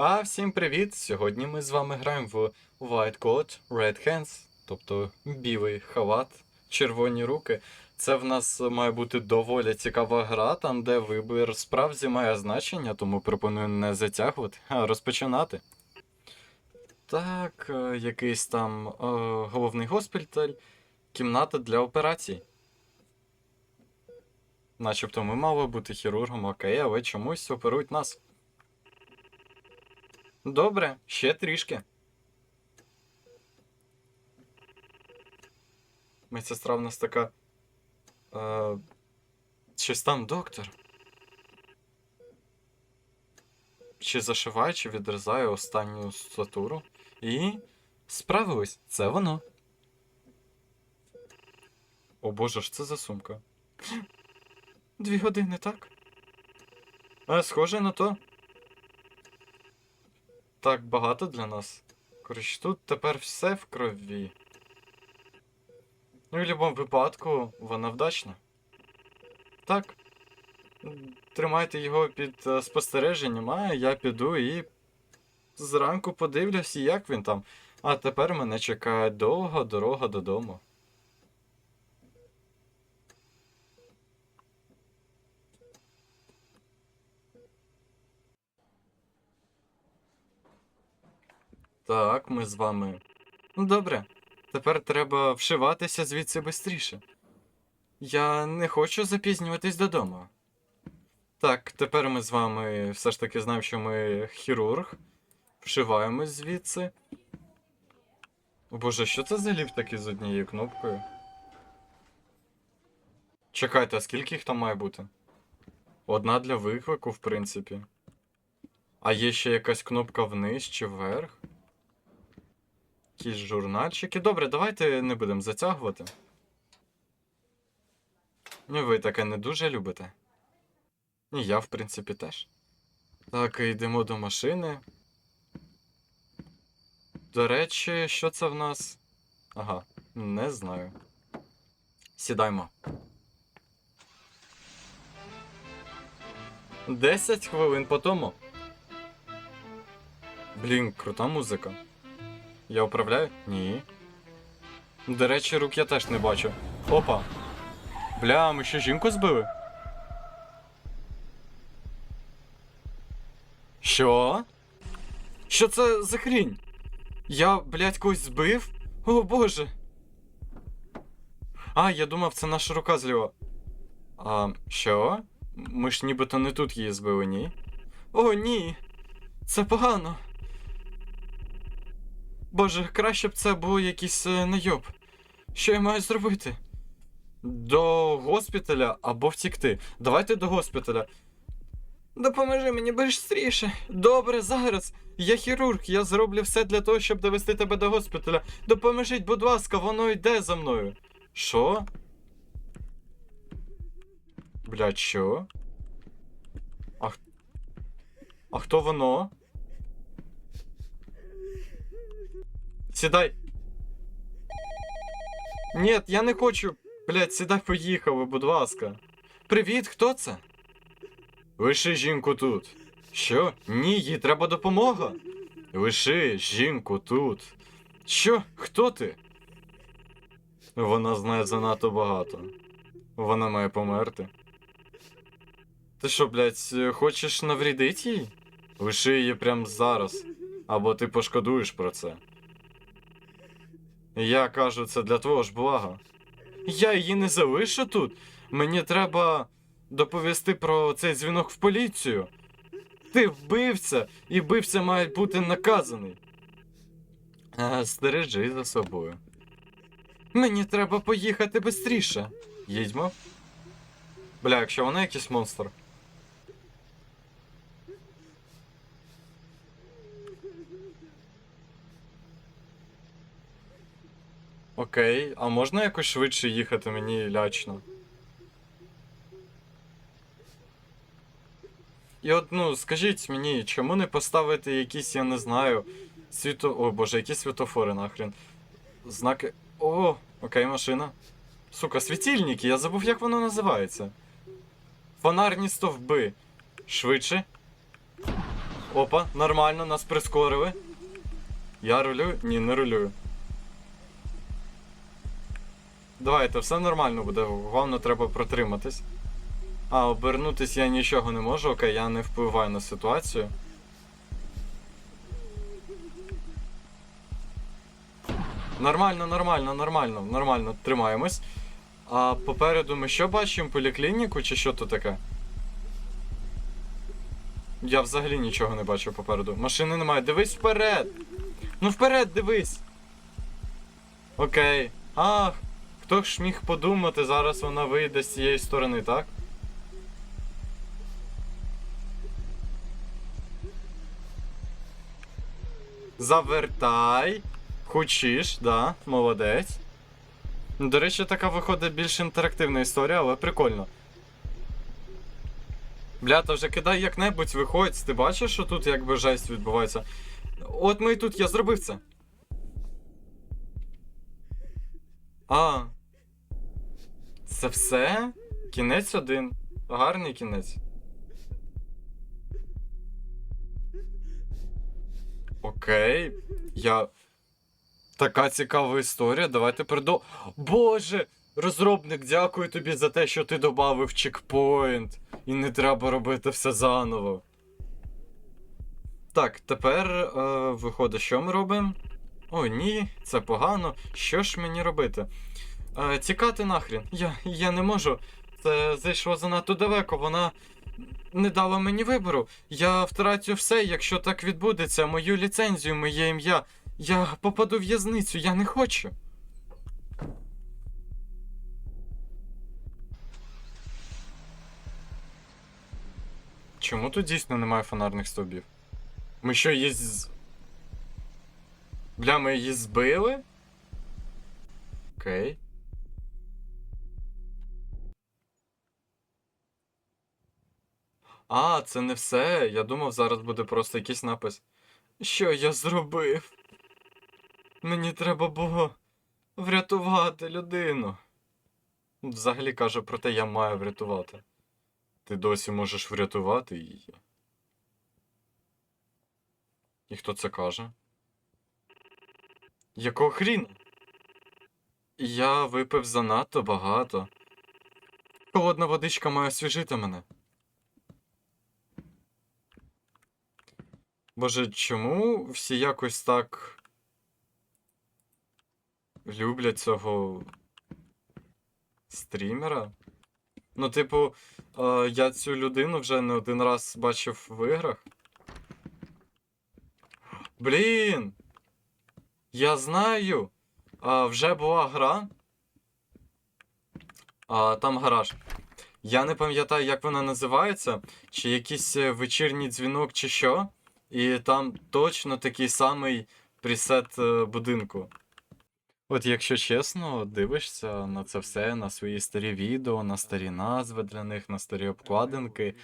А всім привіт! Сьогодні ми з вами граємо в White Coat Red Hands, тобто білий халат, червоні руки. Це в нас має бути доволі цікава гра, там де вибір справді має значення, тому пропоную не затягувати, а розпочинати. Так, е, якийсь там е, головний госпіталь, кімната для операцій. Начебто ми мали бути хірургом, окей, але чомусь оперують нас. Добре, ще трішки. Медсестра в нас така. Е, щось там доктор. Чи зашиває, чи відрізає останню статуру. І. Справились, це воно. О боже ж, це за сумка. Дві години, так? А, схоже на то. Так багато для нас. Коротше, тут тепер все в крові. Ну, в будь-якому випадку, вона вдачна. Так. Тримайте його під е, спостереженням, а я піду і зранку подивлюсь, як він там. А тепер мене чекає довга дорога додому. Так, ми з вами. Ну, Добре. Тепер треба вшиватися звідси швидше. Я не хочу запізнюватись додому. Так, тепер ми з вами все ж таки знаємо, що ми хірург. Вшиваємось звідси. О боже, що це за ліфт такий з однією кнопкою? Чекайте, а скільки їх там має бути? Одна для виклику, в принципі. А є ще якась кнопка вниз чи вверх? Якісь журнальчики. Добре, давайте не будемо затягувати. Ну, ви таке не дуже любите. І я, в принципі, теж. Так, йдемо до машини. До речі, що це в нас? Ага, не знаю. Сідаймо. 10 хвилин по тому. Блін, крута музика. Я управляю? Ні. До речі, рук я теж не бачу. Опа. Бля, ми ще жінку збили? Що? Що це за хрінь? Я, блядь, когось збив? О боже. А, я думав, це наша рука зліва. А, що? Ми ж нібито не тут її збили, ні? О, ні. Це погано. Боже, краще б це був якийсь е, найоб. Що я маю зробити? До госпіталя або втікти. Давайте до госпіталя. Допоможи мені швидше. Добре, зараз. Я хірург, я зроблю все для того, щоб довести тебе до госпіталя. Допоможіть, будь ласка, воно йде за мною. Що? Блядь, що? А, а хто воно? Сідай. Ні, я не хочу. Блядь, сідай, поїхали, будь ласка. Привіт, хто це? Лиши жінку тут. Що? Ні, їй треба допомога. Лиши жінку тут. Що? Хто ти? Вона знає занадто багато. Вона має померти. Ти що, блядь, хочеш наврідити їй? Лиши її прямо зараз. Або ти пошкодуєш про це. Я кажу це для твого ж блага. Я її не залишу тут. Мені треба доповісти про цей дзвінок в поліцію. Ти вбивця, і вбивця має бути наказаний. А, стережи за собою. Мені треба поїхати швидше. Їдьмо. Бля, якщо вона якийсь монстр. Окей, а можна якось швидше їхати мені лячно? І от, ну, скажіть мені, чому не поставити якісь, я не знаю, світо. О боже, які світофори нахрен. Знаки. О, окей, машина. Сука, світильники, я забув, як воно називається. Фонарні стовби. Швидше. Опа, нормально, нас прискорили. Я рулю? Ні, не рулюю. Давайте, все нормально буде. Головне, треба протриматись. А, обернутись я нічого не можу, окей, я не впливаю на ситуацію. Нормально, нормально, нормально, нормально, тримаємось. А попереду ми що бачимо? Поліклініку чи що то таке? Я взагалі нічого не бачу попереду. Машини немає. Дивись вперед! Ну вперед, дивись! Окей. Ах, хто ж міг подумати, зараз вона вийде з цієї сторони, так? Завертай. Хочеш, да, молодець. До речі, така виходить більш інтерактивна історія, але прикольно. Бля, та вже кидай як-небудь, виходь, ти бачиш, що тут якби жесть відбувається. От ми і тут, я зробив це. А. Це все? Кінець один. Гарний кінець. Окей. Я. Така цікава історія. Давайте передо. Боже! Розробник, дякую тобі за те, що ти додав чекпоінт. І не треба робити все заново. Так, тепер е, виходить, що ми робимо? О, ні, це погано. Що ж мені робити? Е, тікати нахрін. Я, я не можу. Це зайшло занадто далеко. Вона не дала мені вибору. Я втратю все, якщо так відбудеться. Мою ліцензію, моє ім'я. Я попаду в в'язницю, я не хочу. Чому тут дійсно немає фонарних стовбів? Ми що її з. Бля, ми її збили? Окей. А, це не все. Я думав, зараз буде просто якийсь напис. Що я зробив? Мені треба було врятувати людину. Взагалі каже про те, я маю врятувати. Ти досі можеш врятувати її. І хто це каже? Якого хріна? Я випив занадто багато. Холодна водичка має освіжити мене. Боже, чому всі якось так люблять цього стрімера? Ну, типу, я цю людину вже не один раз бачив в іграх. Блін! Я знаю. Вже була гра. А, там гараж. Я не пам'ятаю, як вона називається, чи якийсь е, вечірній дзвінок, чи що. І там точно такий самий пресет е, будинку. От якщо чесно, дивишся на це все, на свої старі відео, на старі назви для них, на старі обкладинки,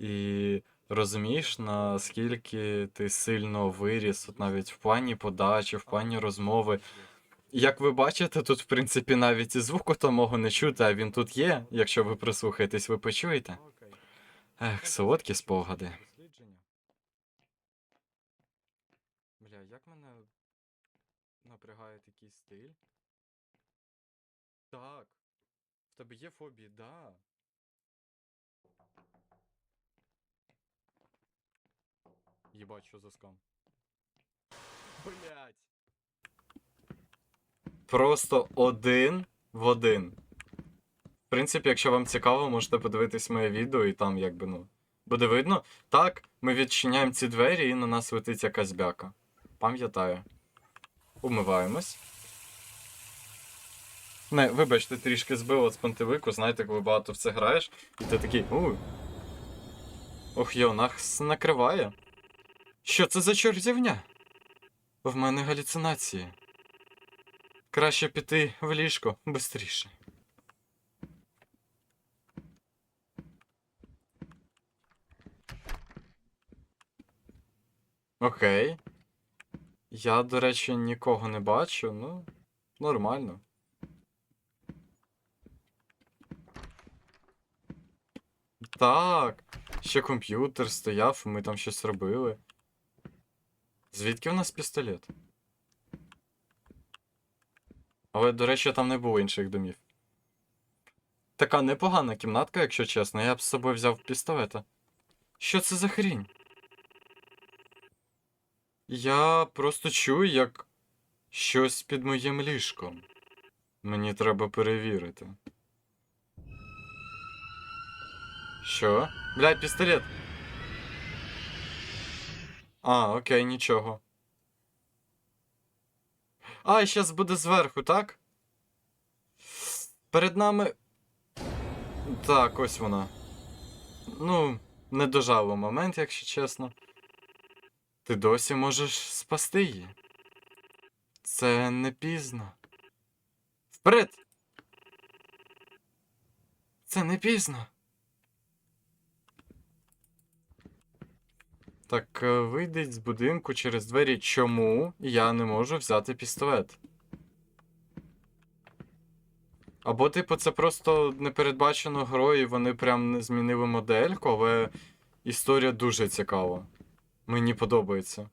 і розумієш, наскільки ти сильно виріс, от навіть в плані подачі, в плані розмови. Як ви бачите, тут, в принципі, навіть і звуку того не чути, а він тут є. Якщо ви прислухаєтесь, ви почуєте. Ех, солодкі спогади. Бля, як мене напрягає такий стиль? Так. В тебе є фобії, да. Єбать, що за скам. Блять. Просто один в один. В принципі, якщо вам цікаво, можете подивитись моє відео і там якби ну. Буде видно. Так, ми відчиняємо ці двері і на нас летить якась бяка. Пам'ятаю. Умиваємось. Не, вибачте, трішки збило з пантелику, знаєте, коли багато в це граєш, і ти такий. у. Ох, йо, нас накриває. Що це за чортівня? В мене галюцинації. Краще піти в ліжко бистріше. Окей. Я, до речі, нікого не бачу, ну, нормально. Так. Ще комп'ютер стояв, ми там щось робили. Звідки в нас пістолет? Але, до речі, там не було інших домів. Така непогана кімнатка, якщо чесно, я б з собою взяв пістолета. Що це за хрінь? Я просто чую, як щось під моїм ліжком. Мені треба перевірити. Що? Блядь, пістолет. А, окей, нічого. А, і щас буде зверху, так? Перед нами. Так, ось вона. Ну, не дожало момент, якщо чесно. Ти досі можеш спасти її. Це не пізно. Вперед! Це не пізно. Так, е, вийдіть з будинку через двері. Чому я не можу взяти пістолет? Або, типу, це просто непередбачено грою, і вони прям не змінили модельку, але історія дуже цікава. Мені подобається.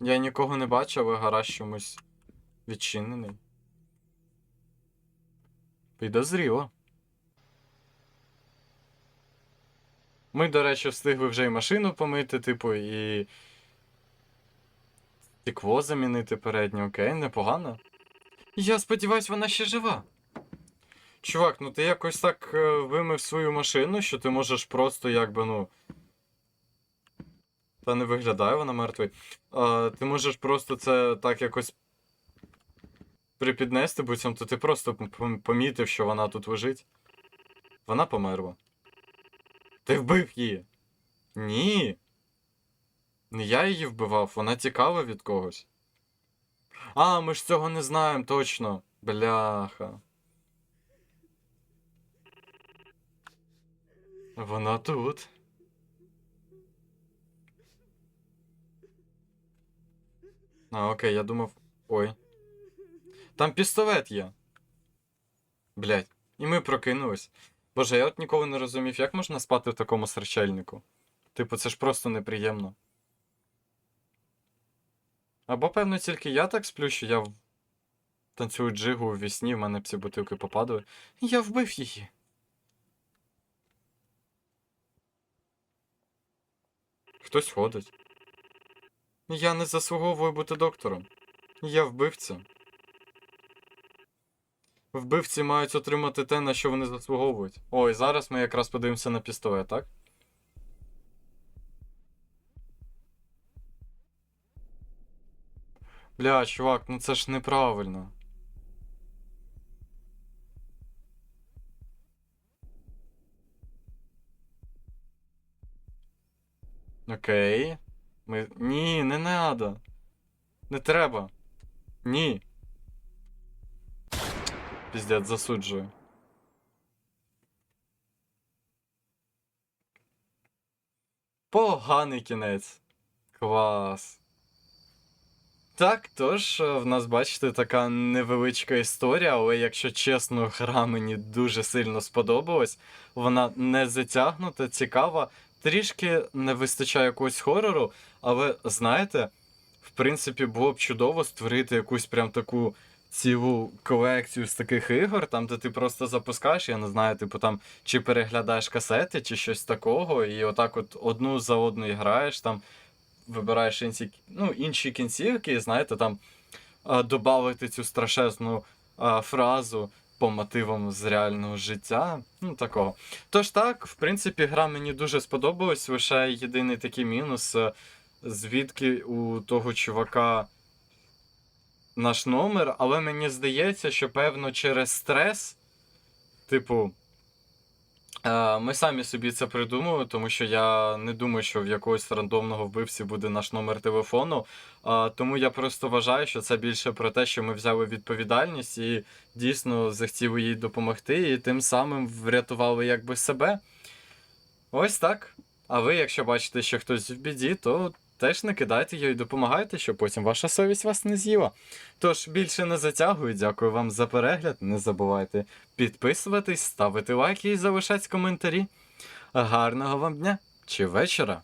Я нікого не бачу, але гараж чомусь відчинений. Підозріло. Ми, до речі, встигли вже і машину помити, типу, і. Стекло замінити переднє, окей, непогано. Я сподіваюсь, вона ще жива. Чувак, ну ти якось так е, вимив свою машину, що ти можеш просто якби, ну. Та не виглядає вона мертвий. А, ти можеш просто це так якось припіднести, буцімто ти просто помітив, що вона тут лежить. Вона померла. Ти вбив її. Ні. Не я її вбивав, вона тікала від когось. А, ми ж цього не знаємо точно. Бляха. Вона тут. А, окей, я думав. Ой. Там пістолет є. Блять. І ми прокинулись. Боже, я от ніколи не розумів, як можна спати в такому серчельнику. Типу, це ж просто неприємно. Або, певно, тільки я так сплю, що я танцюю джигу у вісні, в мене ці бутилки попадали. Я вбив її. Хтось ходить. Я не заслуговую бути доктором. Я вбивця. Вбивці мають отримати те, на що вони заслуговують. Ой, зараз ми якраз подивимося на пістолет, так? Бля, чувак, ну це ж неправильно. Окей. Ми... Ні, не надо. Не треба. Ні. Піздець, засуджую. Поганий кінець. Клас. Так, тож, е, в нас, бачите, така невеличка історія, але якщо чесно, гра мені дуже сильно сподобалась. Вона не затягнута, цікава. Трішки не вистачає якогось хорору, але знаєте, в принципі, було б чудово створити якусь прям таку цілу колекцію з таких ігор, там, де ти просто запускаєш, я не знаю, типу там, чи переглядаєш касети, чи щось такого, і отак от одну за одною граєш, там вибираєш інші, ну, інші кінцівки, і знаєте, там додати цю страшезну а, фразу по мотивам з реального життя. Ну, такого. Тож так, в принципі, гра мені дуже сподобалась. Лише єдиний такий мінус, е, звідки у того чувака наш номер, але мені здається, що певно через стрес, типу. Е, Ми самі собі це придумали, тому що я не думаю, що в якогось рандомного вбивці буде наш номер телефону. Тому я просто вважаю, що це більше про те, що ми взяли відповідальність і дійсно захотіли їй допомогти, і тим самим врятували якби себе. Ось так. А ви, якщо бачите, що хтось в біді, то теж не кидайте її і допомагайте, щоб потім ваша совість вас не з'їла. Тож більше не затягую, дякую вам за перегляд. Не забувайте підписуватись, ставити лайки і залишати коментарі. Гарного вам дня чи вечора!